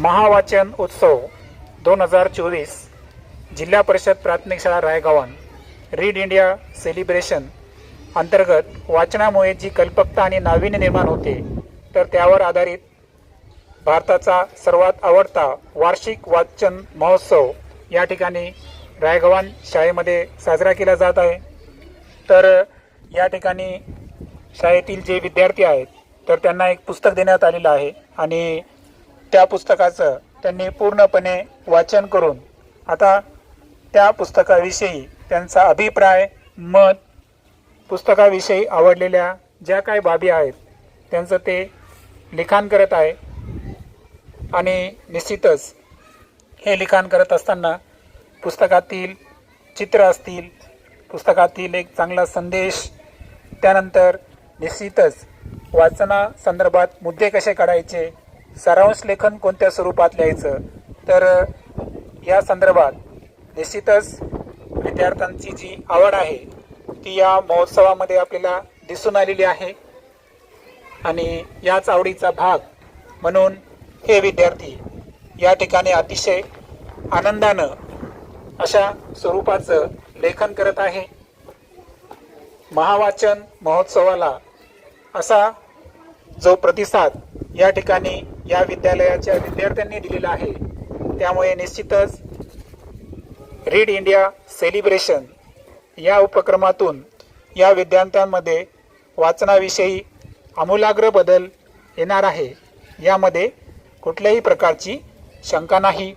महावाचन उत्सव दोन हजार चोवीस जिल्हा परिषद प्राथमिक शाळा रायगावन रीड इंडिया सेलिब्रेशन अंतर्गत वाचनामुळे जी कल्पकता आणि नाविन्य निर्माण होते तर त्यावर आधारित भारताचा सर्वात आवडता वार्षिक वाचन महोत्सव या ठिकाणी रायगव्हाण शाळेमध्ये साजरा केला जात आहे. तर या ठिकाणी शाळेतील जे विद्यार्थी आहेत तर त्यांना एक पुस्तक देण्यात आलेलं आहे आणि त्या पुस्तकाचं त्यांनी पूर्णपणे वाचन करून आता त्या पुस्तकाविषयी त्यांचा अभिप्राय मत पुस्तकाविषयी आवडलेल्या ज्या काही बाबी आहेत त्यांचं ते लिखाण करत आहे. आणि निश्चितच हे लिखाण करत असताना पुस्तकातील चित्र असतील पुस्तकातील एक चांगला संदेश त्यानंतर निश्चितच वाचना संदर्भात मुद्दे कसे काढायचे सारांश लेखन कोणत्या स्वरूपात लिहायचं? तर या संदर्भात निश्चितच विद्यार्थ्यांची जी आवड आहे ती या महोत्सवामध्ये आपल्याला दिसून आलेली आहे. आणि याच आवडीचा भाग म्हणून हे विद्यार्थी या ठिकाणी अतिशय आनंदानं अशा स्वरूपाचं लेखन करत आहे. महावाचन महोत्सवाला असा जो प्रतिसाद या ठिकाणी या विद्यालयाच्या विद्यार्थ्यांनी दिलेला आहे. त्यामुळे निश्चितच रीड इंडिया सेलिब्रेशन या उपक्रमातून या विद्यार्थ्यांमध्ये वाचनाविषयी आमूलाग्र बदल येणार आहे. यामध्ये कुठल्याही प्रकारची शंका नाही.